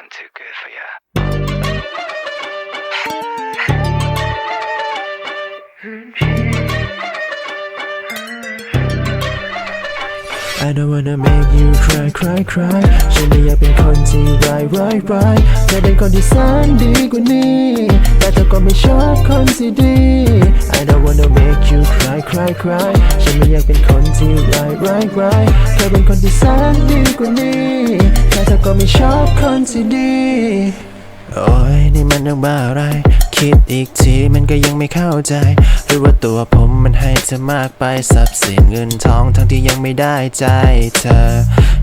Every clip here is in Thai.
I'm too good for ya. I don't wanna make you cry cry cry ฉันไม่อยากเป็นคนที่ร้ายร้ายร้ายเธอเป็นคนที่แสนดีกว่านี้ แต่เธอก็ไม่ชอบคนที่ดี I don't wanna make you cry cry cry ฉันไม่อยากเป็นคนที่ร้าย ร้ายร้ายเธอเป็นคนที่แสนดีกว่านี้แต่เธอก็ไม่ชอบคนที่ดี โอ้ยนี่มันเรื่องบ้าอะไร คิดอีกทีมันก็ยังไม่เข้าใจ หรือว่าตัวผมมันให้เธอมากไปทรัพย์สินเงินทองทั้งที่ยังไม่ได้ใจเธอ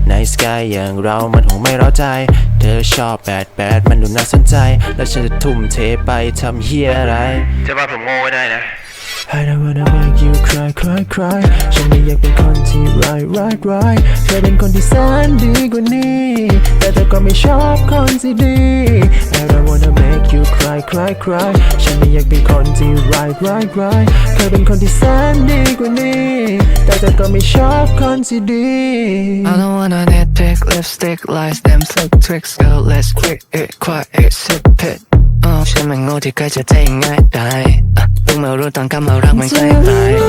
ในสกายอย่างเรามันคงไม่เราใจ เธอชอบแบดแบดมันดูน่าสนใจ แล้วฉันจะทุ่มเทไปทำเฮียอะไร จะว่าผมโง่ก็ได้นะ I don't wanna make you cry cry cry ฉันไม่อยากเป็นคนที่ร้ายร้ายร้ายเธอเป็นคนที่แสนดีกว่านี้ แต่เธอก็ไม่ชอบคนที่ดี I don't wanna make you cry cry cry ฉันไม่อยากเป็นคนที่ร้ายร้ายร้ายเธอเป็นคนที่แสนดีกว่านี้ แต่เธอก็ไม่ชอบคนที่ดี I don't wanna nitpick lipstick lies them flick tricks girl let's quick it quiet sip it ฉันมันโง่ที่ใกล้จะใจง่ายได้ อะเพิ่งม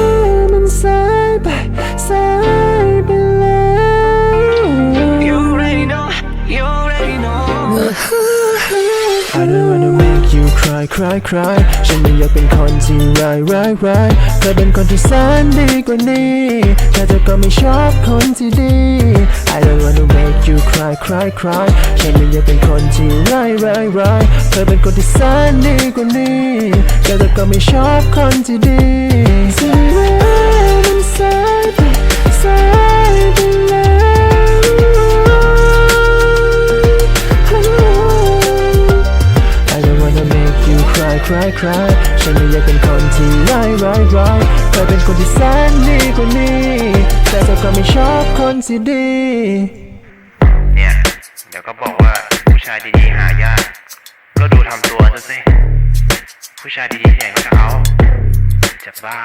cry cry cry ฉันไม่อยากเป็นคนที่ร้ายร้ายร้ายเธอเป็นคนที่แสนดีกว่านี้แต่เธอก็ไม่ชอบคนที่ดี I don't wanna make you cry cry cry ฉันไม่อยากเป็นคนที่ร้ายร้ายร้ายเธอเป็นคนที่แสนดีกว่านี้แต่เธอก็ไม่ชอบคนที่ดีสิ่งแววมันสายไปส you cry cry cry ฉันไม่อยากเป็นคนที่ร้ายร้ายร้ายเคยเป็นคนที่แสนดีกว่านี้ แต่เธอก็ไม่ชอบคนที่ดี เนี่ย เดี๋ยวก็บอกว่าผู้ชายดีๆหายาก ก็ดูทำตัวซะสิ ผู้ชายดีๆที่ไหนก็จะเอา จะบ้า